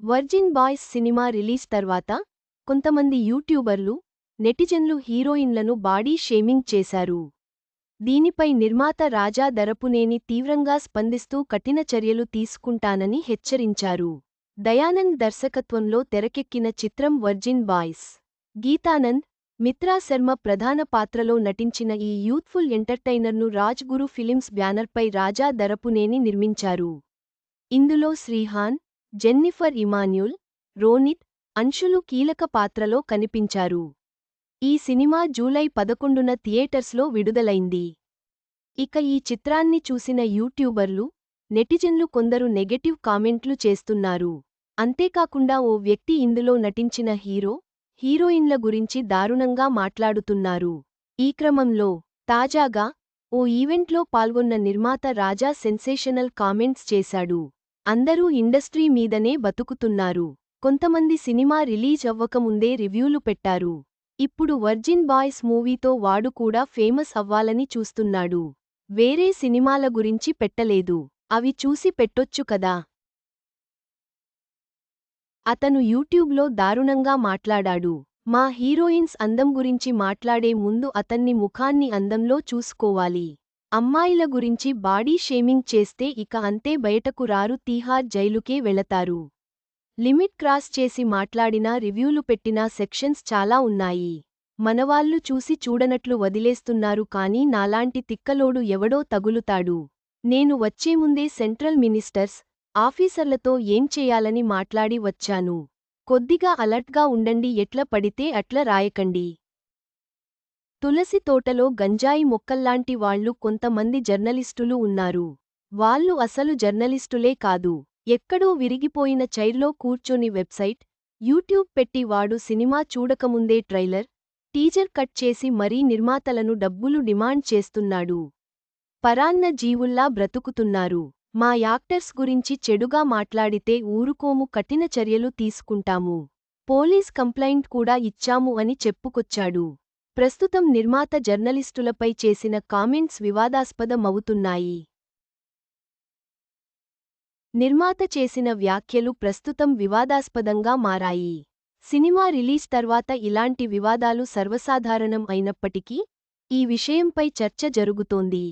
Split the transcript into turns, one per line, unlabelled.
Virgin boys cinema release తర్వాత కొంతమంది యూట్యూబర్లు నెటిజన్లు హీరోయిన్లను బాడీ షేమింగ్ చేశారు. దీనిపై నిర్మాత రాజా దరపునేని తీవ్రంగా స్పందిస్తూ కఠిన చర్యలు తీసుకుంటానని హెచ్చరించారు. దయానంద్ దర్శకత్వంలో తెరకెక్కిన చిత్రం వర్జిన్ బాయ్స్. గీతానంద్ మిత్రా శర్మ ప్రధాన పాత్రలో నటించిన ఈ యూత్ఫుల్ ఎంటర్టైనర్ను రాజ్ గురు ఫిలిమ్స్ బ్యానర్పై రాజా దరపునేని నిర్మించారు. ఇందులో శ్రీహాన్ జెన్నిఫర్ ఇమాన్యుల్ రోనిత్ అంశులు కీలక పాత్రలో కనిపించారు. ఈ సినిమా జూలై పదకొండున థియేటర్స్లో విడుదలైంది. ఇక ఈ చిత్రాన్ని చూసిన యూట్యూబర్లు నెటిజన్లు కొందరు నెగెటివ్ కామెంట్లు చేస్తున్నారు. అంతేకాకుండా ఓ వ్యక్తి ఇందులో నటించిన హీరో హీరోయిన్ల గురించి దారుణంగా మాట్లాడుతున్నారు. ఈ క్రమంలో తాజాగా ఓ ఈవెంట్లో పాల్గొన్న నిర్మాత రాజా సెన్సేషనల్ కామెంట్స్ చేశాడు. అందరూ ఇండస్ట్రీ మీదనే బతుకుతున్నారు. కొంతమంది సినిమా రిలీజ్ అవ్వకముందే రివ్యూలు పెట్టారు. ఇప్పుడు వర్జిన్ బాయ్స్ మూవీతో వాడు కూడా ఫేమస్ అవ్వాలని చూస్తున్నాడు. వేరే సినిమాల గురించి పెట్టలేదు. అవి చూసి పెట్టొచ్చు కదా. అతను యూట్యూబ్లో దారుణంగా మాట్లాడాడు. మా హీరోయిన్స్ అందం గురించి మాట్లాడే ముందు అతన్ని ముఖాన్ని అందంలో చూసుకోవాలి. అమ్మాయిల గురించి బాడీ షేమింగ్ చేస్తే ఇక అంతే బయటకు రారు తీహార్ జైలుకే వెళతారు. లిమిట్ క్రాస్ చేసి మాట్లాడినా రివ్యూలు పెట్టినా సెక్షన్స్ చాలా ఉన్నాయి. మనవాళ్ళు చూసి చూడనట్లు వదిలేస్తున్నారు కానీ నాలాంటి తిక్కలోడు ఎవడో తగులుతాడు. నేను వచ్చేముందే సెంట్రల్ మినిస్టర్స్ ఆఫీసర్లతో ఏం చేయాలని మాట్లాడి వచ్చాను. కొద్దిగా అలర్ట్గా ఉండండి ఎట్ల పడితే అట్ల రాయకండి. తులసి తోటలో గంజాయి మొక్కల్లాంటి వాళ్ళు కొంతమంది జర్నలిస్టులు ఉన్నారు. వాళ్ళు అసలు జర్నలిస్టులే కాదు. ఎక్కడో విరిగిపోయిన చైర్లో కూర్చొని వెబ్సైట్ యూట్యూబ్ పెట్టి వాడు సినిమా చూడకముందే ట్రైలర్ టీజర్ కట్ చేసి మరీ నిర్మాతలను డబ్బులు డిమాండ్ చేస్తున్నాడు. పరాన్న జీవుల్లా బ్రతుకుతున్నారు. మా యాక్టర్స్ గురించి చెడుగా మాట్లాడితే ఊరుకోము కఠిన చర్యలు తీసుకుంటాము. పోలీస్ కంప్లైంట్ కూడా ఇచ్చాము అని చెప్పుకొచ్చాడు. ప్రస్తుతం నిర్మాత జర్నలిస్టులపై చేసిన కామెంట్స్ వివాదాస్పదమవుతున్నాయి. నిర్మాత చేసిన వ్యాఖ్యలు ప్రస్తుతం వివాదాస్పదంగా మారాయి. సినిమా రిలీజ్ తర్వాత ఇలాంటి వివాదాలు సర్వసాధారణం అయినప్పటికీ ఈ విషయంపై చర్చ జరుగుతోంది.